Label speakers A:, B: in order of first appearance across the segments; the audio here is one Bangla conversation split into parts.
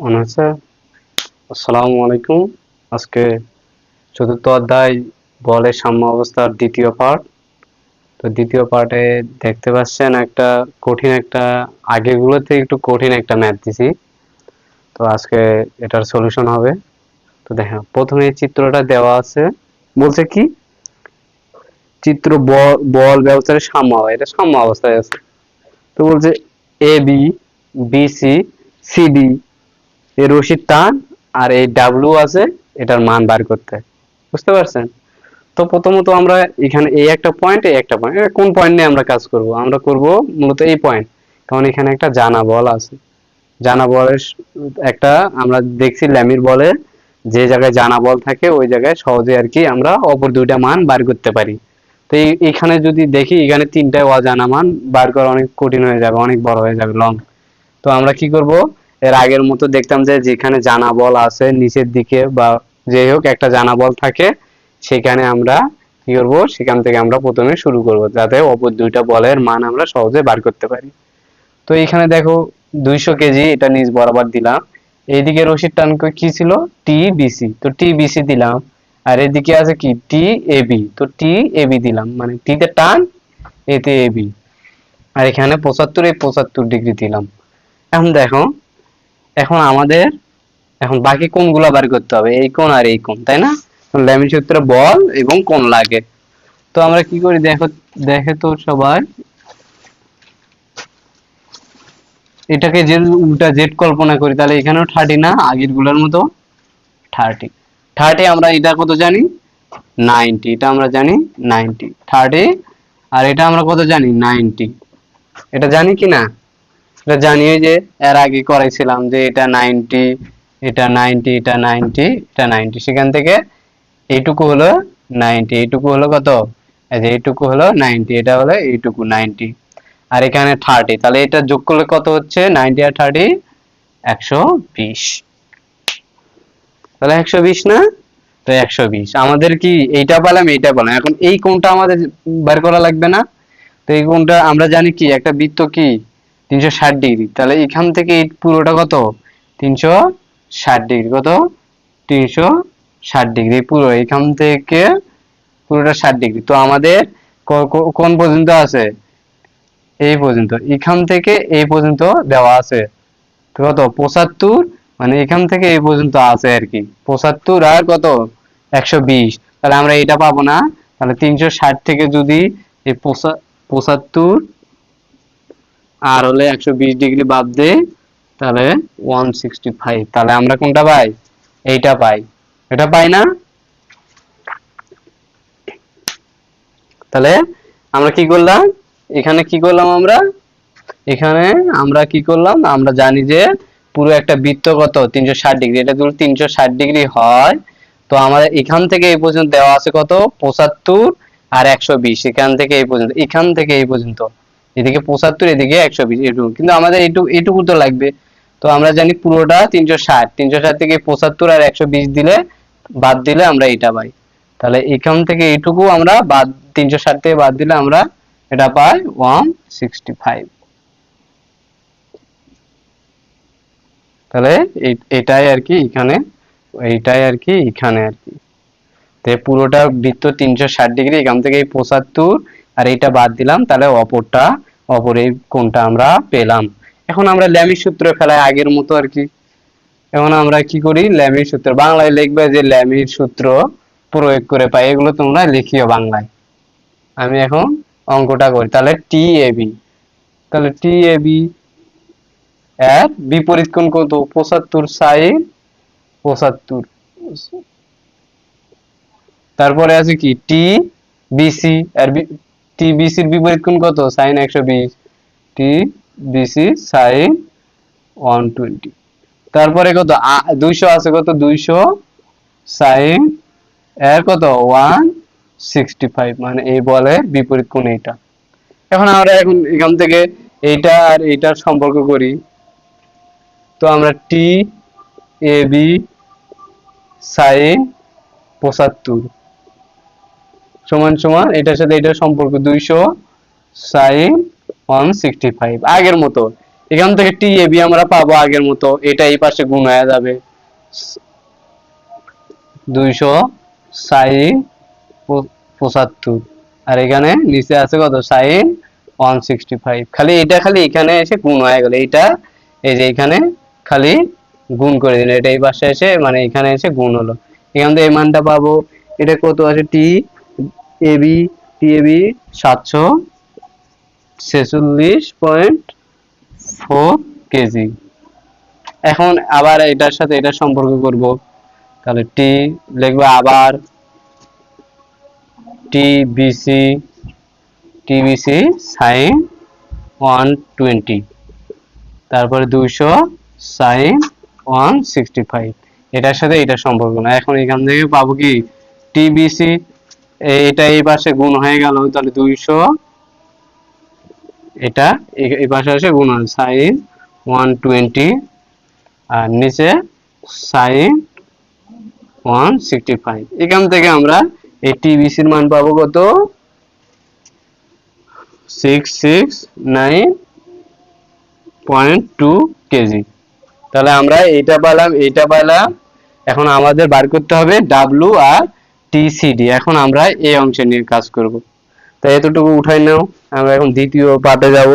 A: অন হচ্ছে। আসসালামু আলাইকুম। আজকে চতুর্থ অধ্যায় বলের সাম্য অবস্থার দ্বিতীয় পার্ট তো দ্বিতীয় পার্টে দেখতে পাচ্ছেন একটা কঠিন একটা, আগেগুলোতে একটু কঠিন একটা ম্যাথ দিছি। তো আজকে এটার সলিউশন হবে। তো দেখেন, প্রথমে চিত্রটা দেওয়া আছে। বলছে কি? চিত্র বল ব্যবস্থার সাম্য এটা সাম্য অবস্থায় আছে। তো বলছে A, B B, C C, D এই রশির টান আর এই ডাব্লু আছে, এটার মান বার করতে। বুঝতে পারছেন? তো প্রথমত আমরা এখানে এই একটা পয়েন্ট এই একটা পয়েন্ট কোন পয়েন্ট নিয়ে আমরা কাজ করব? আমরা করব মূলত এই পয়েন্ট কারণ এখানে একটা জানা বল আছে। জানা বলের একটা আমরা দেখছি ল্যামির বলে, যে জায়গায় জানা বল থাকে, ওই জায়গায় সহজে আর কি আমরা অপর দুইটা মান বার করতে পারি। তো এখানে যদি দেখি, এখানে তিনটা অজানা মান বার করা অনেক কঠিন হয়ে যাবে, অনেক বড় হয়ে যাবে লং তো আমরা কি করব? এর আগের মতো দেখতাম যে যেখানে জানা বল আছে নিচের দিকে বা যেই হোক একটা জানা বল থাকে, সেখানে আমরা কি করব? সেখান থেকে আমরা প্রথমে শুরু করব, যাতে অপর দুইটা বলের মান আমরা সহজে বার করতে পারি। তো এখানে দেখো দুইশো কেজি এটা নিজ বরাবর দিলাম। এইদিকে রশির টান কি ছিল? টি বিসি তো টি বিসি দিলাম। আর এদিকে আছে কি? টি এবি তো টি এবি দিলাম। মানে টি তে টান, এতে এবি আর এখানে পঁচাত্তর, এই পঁচাত্তর ডিগ্রি দিলাম। এখন দেখো এখন আমাদের, এখন বাকি কোণগুলো বার করতে হবে? এই কোণ আর এই কোণ তাই না? ল্যামিন সূত্রে বল এবং কোণ লাগে। তো আমরা কি করি? দেখো, দেখে তো সবাই। এটাকে যে উল্টা জেড কল্পনা করি, তাহলে এখানেও থার্টি না? আগেরগুলোর মতো থার্টি থার্টি আমরা এটা কত জানি? নাইনটি এটা আমরা জানি নাইনটি থার্টি আর এটা আমরা কত জানি? নাইনটি এটা জানি কি না? এটা জানি যে এর আগে করাইছিলাম যে এটা নাইনটি এটা নাইনটি এটা নাইনটি এটা নাইনটি। সেখান থেকে এইটুকু হলো নাইনটি, এইটুকু হলো কত? এইটুকু হলো নাইনটি, এটা হলো এইটুকু নাইনটি। আর এখানে থার্টি, তাহলে এটা যোগ করলে কত হচ্ছে? নাইনটি আর থার্টি, একশো বিশ। তাহলে একশো বিশ না? তো একশো বিশ। আমাদের কি এইটা পেলাম এইটা পেলাম। এখন এই কোণটা আমাদের বের করা লাগবে না? তো এই কোণটা আমরা জানি কি? একটা বৃত্ত কি? তিনশো ষাট ডিগ্রি। তাহলে এখান থেকে এই পুরোটা কত? তিনশো ষাট ডিগ্রি। কত? তিনশো ষাট ডিগ্রি। পুরো, এখান থেকে পুরোটা ষাট ডিগ্রি। তো আমাদের কোন পর্যন্ত আছে? এই পর্যন্ত। এখান থেকে এই পর্যন্ত দেওয়া আছে। তো কত? পঁচাত্তর? মানে এখান থেকে এই পর্যন্ত আছে আর কি। পঁচাত্তর আর কত? একশো বিশ। তাহলে আমরা এটা পাবো না। তাহলে তিনশো ষাট থেকে যদি এই পঁচা- পঁচাত্তর আর হলে একশো বিশ ডিগ্রি বাদ দে তাহলে ওয়ান সিক্সটি ফাইভ তাহলে আমরা কোনটা পাই? এইটা পাই। এটা পাই না? তাহলে আমরা কি করলাম? এখানে কি করলাম আমরা? এখানে আমরা কি করলাম? আমরা জানি যে পুরো একটা বৃত্ত কত? তিনশো ষাট ডিগ্রি। এটা যদি তিনশো ষাট ডিগ্রি হয়। তো আমাদের এখান থেকে এই পর্যন্ত দেওয়া আছে কত? পঁচাত্তর আর একশো বিশ। এখান থেকে এই পর্যন্ত। এখান থেকে এই পর্যন্ত। এদিকে পঁচাত্তর, এদিকে একশো বিশ, এটুকু। কিন্তু আমাদের এইটুকু এইটুকু তো লাগবে। তো আমরা জানি পুরোটা তিনশো ষাট। তিনশো ষাট থেকে পঁচাত্তর আর একশো বিশ দিলে বাদ দিলে আমরা এটা পাই। তাহলে এখান থেকে এইটুকু আমরা বাদ, তিনশো ষাট থেকে বাদ দিলে আমরা এটা পাই ওয়ান সিক্সটি ফাইভ। তাহলে এটাই আর কি এখানে, এইটাই আর কি এখানে আর কি। পুরোটা বৃত্ত তিনশো ষাট ডিগ্রি, এখান থেকে পঁচাত্তর আর এটা বাদ দিলাম, তাহলে অপরটা অপর কোনটা আমরা পেলাম। এখন আমরা ল্যামির সূত্র ফেলাই আগের মতো আর কি। এখন আমরা কি করি? ল্যামির সূত্র। বাংলায় লিখবে যে ল্যামির সূত্র প্রয়োগ করে পাই। এগুলো তোমরা লিখিও বাংলায়। আমি এখন অঙ্কটা করি। তাহলে টি এ বি। তাহলে টি এ বি এর বিপরীত কোণ কত? পঁচাত্তর সাইন পঁচাত্তর। তারপরে আছে কি? টি বিসি আর টি বিসির বিপরীত কোণ কত? সাইন একশো বিশ। T BC sine one twenty তারপরে কত? দুইশো আছে কত? দুইশো সাইন এর কত? ওয়ান সিক্সটি ফাইভ মানে এই বলে বিপরীত কোণ এইটা। এখন আমরা এখন এখান থেকে এইটা আর এইটার সম্পর্ক করি। তো আমরা টি এ বি সাইন পঁচাত্তর। সমান সমান, এটার সাথে এটার সম্পর্ক দুইশো সাইন ওয়ান সিক্সটি ফাইভ আগের মতো। এখান থেকে টি এ বি আমরা পাবো আগের মতো, এটা এই পাশে গুণ হয়ে যাবে। দুইশো সাইন পঁচাত্তর। আর এখানে নিচে আছে কত? সাইন ওয়ান সিক্সটি ফাইভ খালি এটা খালি এখানে এসে গুণ হয়ে গেল। এটা এই যে এখানে খালি গুণ করে দিল। এটা এই পাশে এসে মানে এখানে এসে গুণ হলো। এখান থেকে এই মানটা পাবো। এটা কত আছে টি A B T A B সাতশো ছেচল্লিশ পয়েন্ট ফোর কেজি এখন আবার এটার সাথে এটা সম্পর্ক করব। তাহলে টি লিখব আবার T BC TBC sine one twenty তারপরে দুইশো সাইন ওয়ান সিক্সটি ফাইভ এটার সাথে এটা সম্পর্ক না। এখন এখান থেকে পাবো কি? টিবিসি এটা এই পাশে গুণ হয়ে গেল, তাহলে দুইশো। এটা এই- পাশে এসে গুণ সাইন ওয়ান টোয়েন্টি আর নিচে সাইন ওয়ান সিক্সটি ফাইভ এখান থেকে আমরা এই টিবিসির মান পাবো কত? Six six nine point two kg. তাহলে আমরা এইটা পেলাম এইটা পেলাম। এখন আমাদের বার করতে হবে ডাব্লু আর টিসিডি। এখন আমরা এই অংশে নিয়ে কাজ করব। তো এতটুকু উঠাই নাও। আমরা এখন দ্বিতীয় পাতে যাব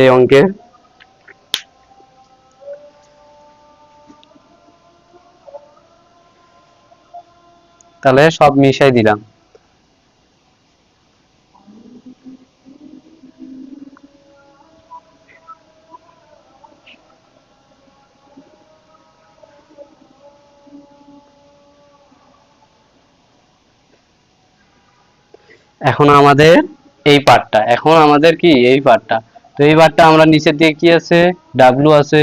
A: এই অঙ্কের তাহলে সব মিশাই দিলাম। এখন আমাদের এই পার্টটা এখন আমাদের কি এই পার্টটা তো এই পার্টটা আমরা নিচের দিকে কি আছে? ডাব্লু আছে।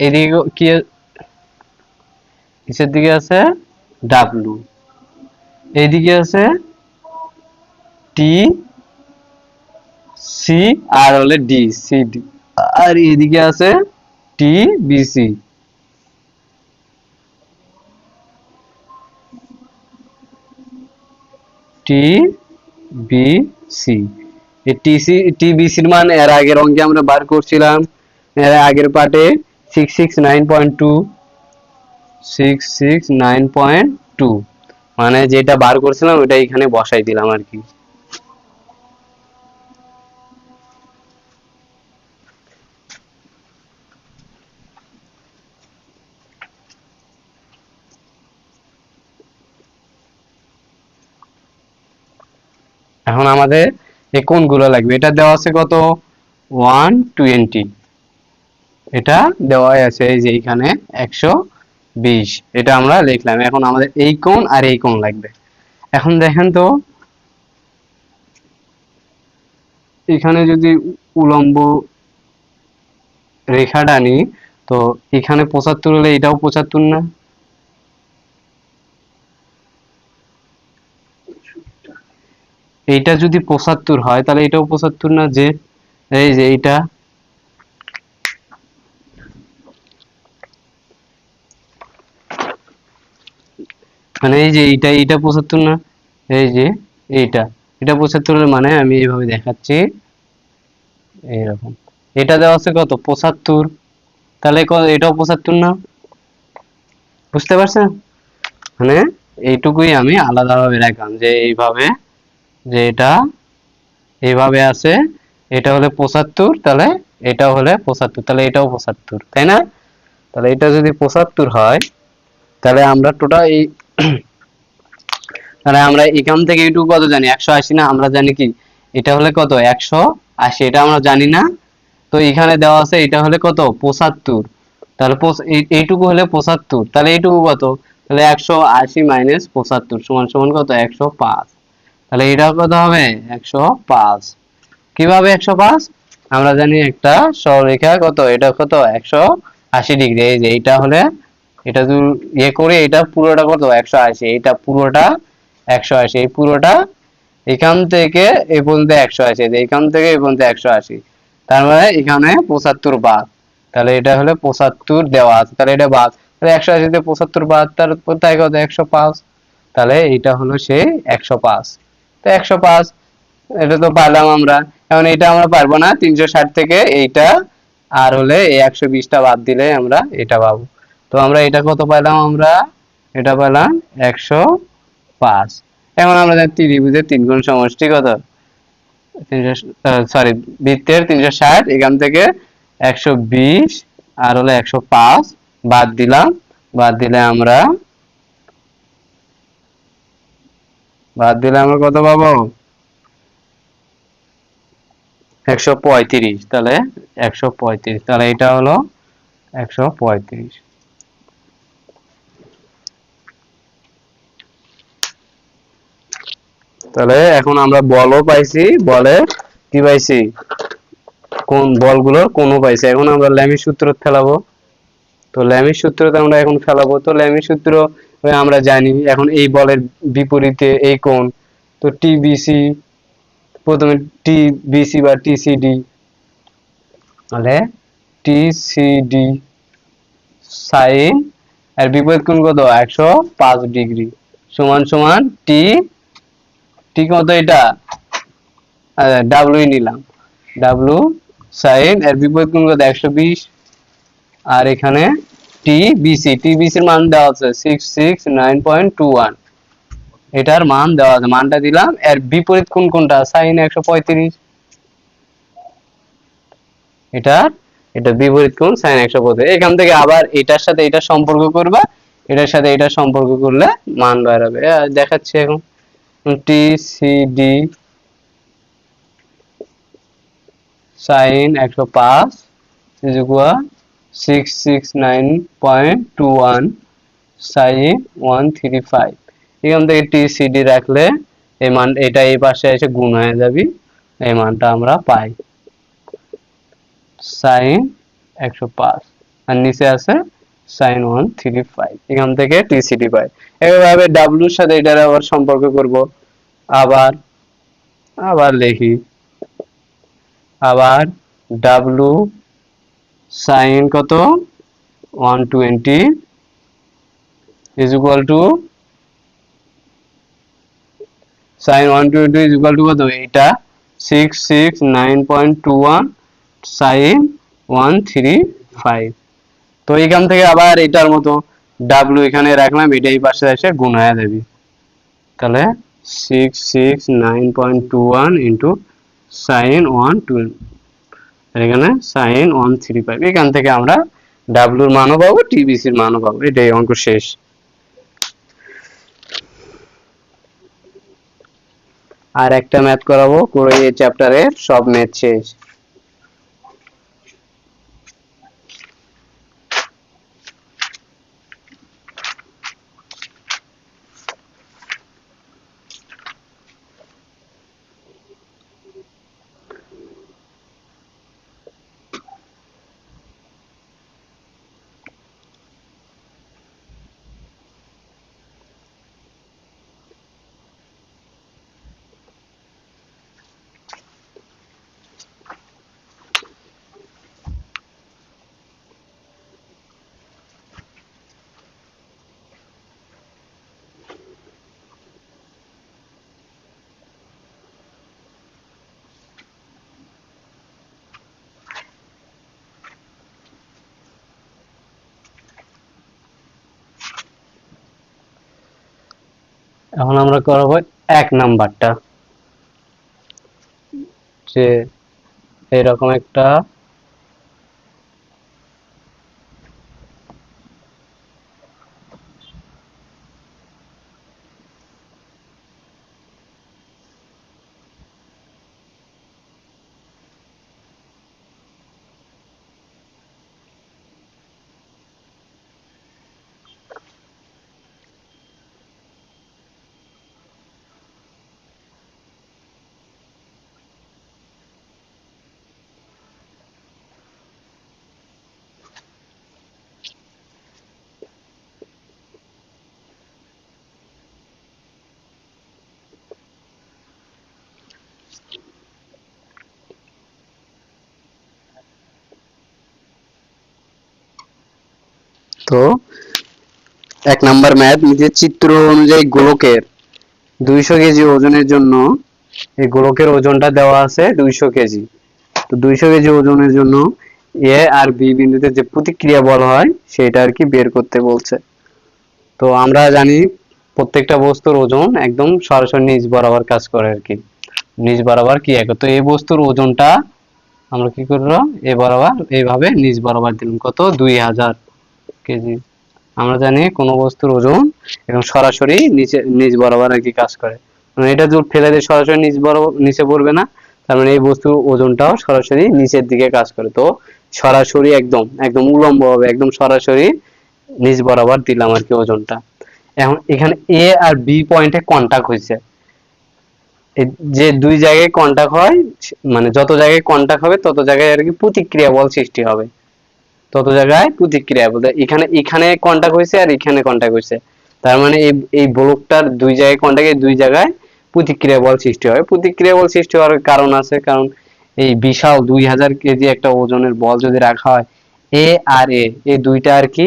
A: এদিকে কি নিচের দিকে আছে ডাব্লু এইদিকে আছে টি সি আর হলে ডি সি ডি আর এদিকে আছে T B T B C. TC টিবিসির মান এর আগের অঙ্কে আমরা বার করছিলাম। এর আগের পার্টে six six nine point two six six nine point two মানে যেটা বার করছিলাম ওটা এখানে বসাই দিলাম আর কি। এখন আমাদের এই কোনগুলো লাগবে? এটা দেওয়া আছে কত? One twenty. এটা দেওয়া আছে এই যে এখানে একশো বিশ। এটা আমরা লিখলাম। এখন আমাদের এই কোণ আর এই কোণ লাগবে। এখন দেখেন তো, এখানে যদি উলম্ব রেখা টানি তো এখানে পঁচাত্তর হলে এটাও পঁচাত্তর না? এইটা যদি পঁচাত্তর হয়, তাহলে এটাও পঁচাত্তর না যে, এই যে এইটা। মানে এই যে এইটা এইটা পঁচাত্তর না, এই যে এইটা। এটা পঁচাত্তরের মানে আমি এইভাবে দেখাচ্ছি। এইরকম। এটা দেওয়া আছে কত? পঁচাত্তর। তাহলে এটাও পঁচাত্তর না? বুঝতে পারছেন? মানে এইটুকুই আমি আলাদাভাবে রাখলাম যে এইভাবে যে এটা এইভাবে আছে, এটা হলে পঁচাত্তর, তাহলে এটাও হলে পঁচাত্তর, তাহলে এটাও পঁচাত্তর, তাই না? তাহলে এটা যদি পঁচাত্তর হয়, তাহলে আমরা টোটাল এই তাহলে আমরা এখান থেকে এইটুকু কত জানি? একশো আশি না? আমরা জানি কি? এটা হলে কত? একশো আশি, এটা আমরা জানি না। তো এখানে দেওয়া আছে এটা হলে কত? পঁচাত্তর। তাহলে এইটুকু হলে পঁচাত্তর। তাহলে এইটুকু কত? তাহলে একশো আশি মাইনাস পঁচাত্তর, সমান সমান কত? একশো পাঁচ। তাহলে এটা কত হবে? একশো পাঁচ। কীভাবে একশো পাঁচ? আমরা জানি একটা সরলরেখা কত? এটা কত? একশো আশি ডিগ্রি। এই যে এইটা হলে এটা যদি ইয়ে করে এটা পুরোটা কত? একশো আশি। এটা পুরোটা একশো আশি। এই পুরোটা এখান থেকে এ পর্যন্ত একশো আশি। এখান থেকে এই পর্যন্ত একশো আশি। তার মানে এখানে পঁচাত্তর বাদ। তাহলে এটা হলে পঁচাত্তর দেওয়া আছে। তাহলে এটা বাদ। তাহলে একশো আশিতে পঁচাত্তর বাদ, তার তাই কত? একশো পাঁচ। তাহলে এটা হলো সেই একশো পাঁচ। তো একশো পাঁচ, এটা তো পাইলাম আমরা। এখন এটা আমরা পারব না, তিনশো ষাট থেকে এইটা, আর হলে এই একশো বিশটা বাদ দিলে আমরা এটা পাবো। তো আমরা এটা কত পাইলাম আমরা? এটা পেলাম একশো পাঁচ। এখন আমরা জানি ত্রিভুজের তিন গুণ সমষ্টি কত? তিনশো সরি বৃত্তের তিনশো ষাট, এখান থেকে একশো বিশ, আর হলো একশো পাঁচ বাদ দিলাম। বাদ দিলে আমরা বাদ দিলে আমরা কত পাবো? একশো পঁয়ত্রিশ তাহলে একশো পঁয়ত্রিশ তাহলে এটা হলো একশো পঁয়ত্রিশ। তাহলে এখন আমরা বলও পাইছি বলে কি পাইছি? কোন বলগুলোর কোন পাইছি? এখন আমরা ল্যামি সূত্র ফেলাবো। তো ল্যামি সূত্রতে আমরা এখন ফেলাবো। তো ল্যামি সূত্র আমরা জানি এখন এই বলের বিপরীতে এই কোণ। তো টিবিসি প্রথমে টিবিসি বা টিসিডি তাহলে টিসিডি সাইন আর বিপরীত কোণ কত? একশো পাঁচ ডিগ্রি। সমান সমান টি টি কত এটা? ডাব্লুই নিলাম। ডাব্লু সাইন এর বিপরীত কোণ কত? একশো বিশ। আর এখানে টি বিসি টি বিসির মান দেওয়া আছে six six nine point two one এটার মান দেওয়া আছে মানটা দিলাম এর বিপরীত কোন কোনটা? সাইন একশো পঁয়ত্রিশ। এটার এটা বিপরীত কোণ সাইন একশো পঁয়ত্রিশ। এখান থেকে আবার এটার সাথে এটা সম্পর্ক করবা এটার সাথে এটা সম্পর্ক করলে মান আহ, দেখাচ্ছি এখন। টি সি ডি সাইন একশো পাঁচ six six nine point two one sine one three five এখান থেকে টি সি ডি রাখলে এই মান, এটা এই পাশে এসে গুণ হয়ে যাবে। এই মানটা আমরা পাই। সাইন একশো পাঁচ আর নিচে আছে সাইন ওয়ান থ্রি ফাইভ এখান থেকে টিসিডি পাই। এভাবে ডাব্লুর সাথে এটার আবার সম্পর্ক করব। আবার আবার লিখি। আবার ডাব্লু সাইন কত? One twenty is equal to sine one twenty is equal to কত? এটা six six nine point two one sine one three five তো এখান থেকে আবার এটার মতো ডাব্লু এখানে রাখলাম এটা এই পাশে এসে গুণ হয়ে যাবে। তাহলে six six nine point two one into sine one two এখানে সাইন ওয়ান থ্রি ফাইভ এখান থেকে আমরা ডাব্লুর মানও পাবো টিবিসির মানও পাবো, এটাই অঙ্ক শেষ। আর একটা ম্যাথ করাবো করে এই চ্যাপ্টারের সব ম্যাথ শেষ। এখন আমরা করব এক নাম্বারটা। যে এরকম একটা তো এক নাম্বার ম্যাথ নিজের চিত্র অনুযায়ী গোলকের দুইশো কেজি ওজনের জন্য, এই গোলকের ওজনটা দেওয়া আছে দুইশো কেজি। তো দুইশো কেজি ওজনের জন্য এ আর বি বিন্দুতে যে প্রতিক্রিয়া বল হয়, সেটা আর কি বের করতে বলছে। তো আমরা জানি প্রত্যেকটা বস্তুর ওজন একদম সরাসরি নিজ বরাবর কাজ করে আর কি। নিচ বরাবর কি এক? তো এই বস্তুর ওজনটা আমরা কি করব? এ বরাবর এইভাবে নিজ বরাবর দিলাম। কত? দুই হাজার। কেজি। আমরা জানি কোনো বস্তুর ওজন এবং সরাসরি নিচে, নিচ বরাবর আর কি কাজ করে। মানে এটা যদি ফেলে দিয়ে সরাসরি নিচ বরাবর, নিচে পড়বে না, তার মানে এই বস্তুর ওজনটাও সরাসরি নিচের দিকে কাজ করে। তো সরাসরি একদম একদম উলম্ব হবে একদম সরাসরি নিচ বরাবর দিলাম আর কি ওজনটা। এখন এখানে এ আর বি পয়েন্টে কন্টাক্ট হয়েছে। যে দুই জায়গায় কন্টাক্ট হয় মানে যত জায়গায় কন্টাক্ট হবে, তত জায়গায় আর কি প্রতিক্রিয়া বল সৃষ্টি হবে। তত জায়গায় প্রতিক্রিয়া বলতে এখানে এখানে কন্টাক্ট হয়েছে আর এখানে কন্টাক্ট হয়েছে। তার মানে এই এই ব্লকটার দুই জায়গায় কন্টাক্টে দুই জায়গায় প্রতিক্রিয়া বল সৃষ্টি হয়। প্রতিক্রিয়া বল সৃষ্টি হওয়ার কারণ আছে, কারণ এই বিশাল দুই হাজার কেজি একটা ওজনের বল যদি রাখা হয় এ আর এ এই দুইটা আর কি,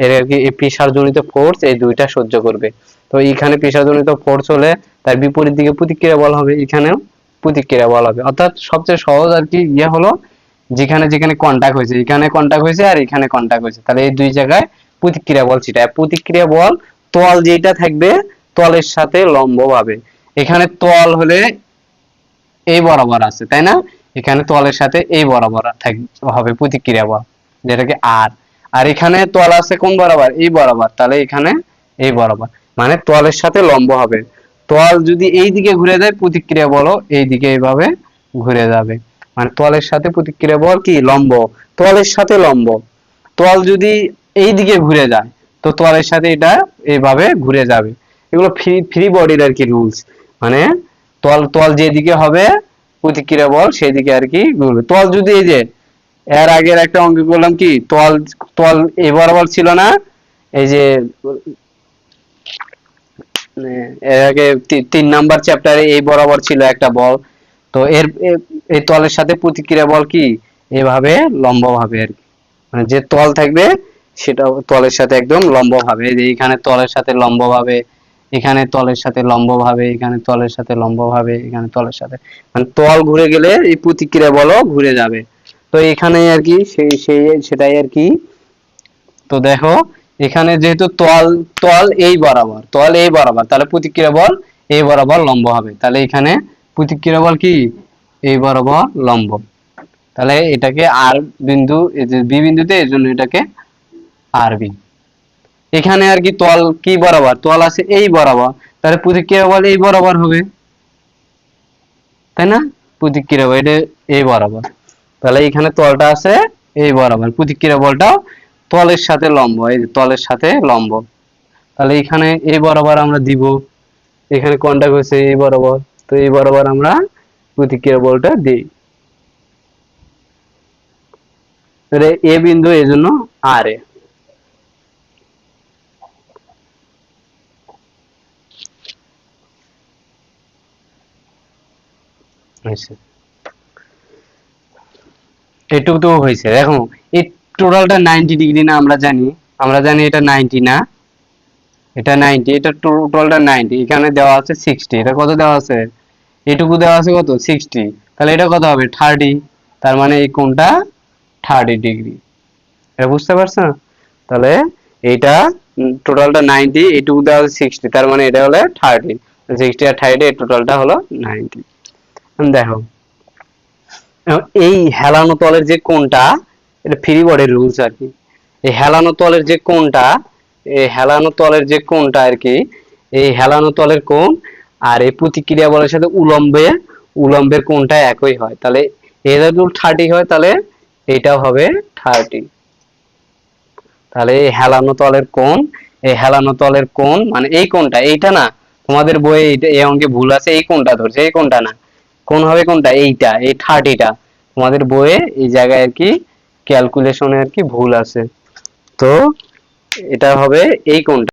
A: এর আর কি প্রেসার জনিত ফোর্স এই দুইটা সহ্য করবে। তো এখানে প্রেসার জনিত ফোর্স হলে তার বিপরীত দিকে প্রতিক্রিয়া বল হবে, এখানেও প্রতিক্রিয়া বল হবে। অর্থাৎ সবচেয়ে সহজ আর কি ইয়ে হলো যেখানে যেখানে কন্টাক্ট হয়েছে, এখানে কন্টাক্ট হয়েছে আর এখানে কন্টাক্ট হয়েছে। তাহলে এই দুই জায়গায় প্রতিক্রিয়া বল সেটা প্রতিক্রিয়া বল তল যেটা থাকবে, তলের সাথে লম্ব ভাবে এখানে তল হলে এই বরাবর আছে, তাই না? এখানে তলের সাথে এই বরাবর হবে প্রতিক্রিয়া বল, যেটাকে আর। আর এখানে তল আছে কোন বরাবর? এই বরাবর। তাহলে এখানে এই বরাবর। মানে তলের সাথে লম্ব হবে। তল যদি এই দিকে ঘুরে যায় প্রতিক্রিয়া বলো এই দিকে এইভাবে ঘুরে যাবে। মানে তলের সাথে প্রতিক্রিয়া বল কি? লম্ব। তলের সাথে লম্ব। তল যদি এই দিকে ঘুরে যায়, তো তলের সাথে এটা এইভাবে ঘুরে যাবে। এগুলো ফ্রি ফ্রি বডির আর কি রুলস। মানে তল তল যেদিকে হবে, প্রতিক্রিয়া বল সেদিকে আর কি ঘুরবে। তল যদি এই যে, এর আগের একটা অঙ্ক করলাম কি? তল তল এই বরাবর ছিল না? এই যে মানে এর আগে তিন নাম্বার চ্যাপ্টারে এই বরাবর ছিল একটা বল। তো এর, এ- এই তলের সাথে প্রতিক্রিয়া বল কি? এভাবে লম্ব ভাবে আর কি। মানে যে তল থাকবে, সেটা তলের সাথে একদম লম্ব ভাবে এই যে এখানে তলের সাথে লম্ব ভাবে এখানে তলের সাথে লম্ব ভাবে এখানে তলের সাথে লম্ব ভাবে এখানে তলের সাথে। মানে তল ঘুরে গেলে এই প্রতিক্রিয়া বলও ঘুরে যাবে। তো এখানে আর কি, সেই সেই, সেটাই আর কি। তো দেখো, এখানে যেহেতু তল তল এই বরাবর, তল এই বরাবর, তাহলে প্রতিক্রিয়া বল এই বরাবর লম্ব হবে। তাহলে এখানে প্রতিক্রিয়া বল কি? এই বরাবর লম্ব। তাহলে এটাকে আর বিন্দু বি বিন্দুতে এর জন্য এটাকে আর বি। এখানে আর কি তল কি বরাবর? তল আছে এই বরাবর। তাহলে প্রতিক্রিয়া বল এই বরাবর হবে। তাই না? প্রতিক্রিয়া বল, এটা এই বরাবর। তাহলে এখানে তলটা আছে এই বরাবর। প্রতিক্রিয়া বলটাও তলের সাথে লম্ব, এই তলের সাথে লম্ব। তাহলে এখানে এই বরাবর আমরা দিব। এখানে কন্টাক্ট হয়েছে এই বরাবর। তো এই বরাবর আমরা প্রতিক্রিয়া বলটা দিই। এ বিন্দু এই জন্য আর এ। হয়েছে এটুকু তো হয়েছে। দেখো, এই টোটালটা নাইনটি ডিগ্রি না আমরা জানি। আমরা জানি এটা নাইনটি না। এটা নাইনটি এটা টোটালটা নাইনটি এখানে দেওয়া আছে সিক্সটি এটা কত দেওয়া আছে? এটুকু দেওয়া আছে কত? সিক্সটি তাহলে এটা কত হবে? থার্টি তার মানে এই কোণটা থার্টি ডিগ্রি এটা বুঝতে পারছ? তাহলে এইটা টোটালটা নাইনটি এইটুকু দেওয়া আছে সিক্সটি তার মানে এটা হলো থার্টি সিক্সটি আর থার্টি এই টোটালটা হলো নাইনটি দেখো। এই হেলানো তলের যে কোণটা, এটা ফ্রি বডির রুলস আর কি। এই হেলানো তলের যে কোণটা, এই হেলানো তলের যে কোণটা আর কি, এই হেলানো তলের কোণ আর এই প্রতিক্রিয়া বলের সাথে উলম্বে, উলম্বের কোণটা একই হয়। তাহলে এটা যদি থার্টি হয়, তাহলে এটাও হবে থার্টি তাহলে এই হেলানো তলের কোণ, এই হেলানো তলের কোণ মানে এই কোণটা, এইটা না, তোমাদের বইয়ে এইটা এই অঙ্কে ভুল আছে, এই কোণটা ধরছে, এই কোণটা না। কোন হবে কোনটা এইটা, এই থার্টিটা তোমাদের বইয়ে এই জায়গায় আর কি ক্যালকুলেশনে আর কি ভুল আছে। তো এটা হবে এই কোনটা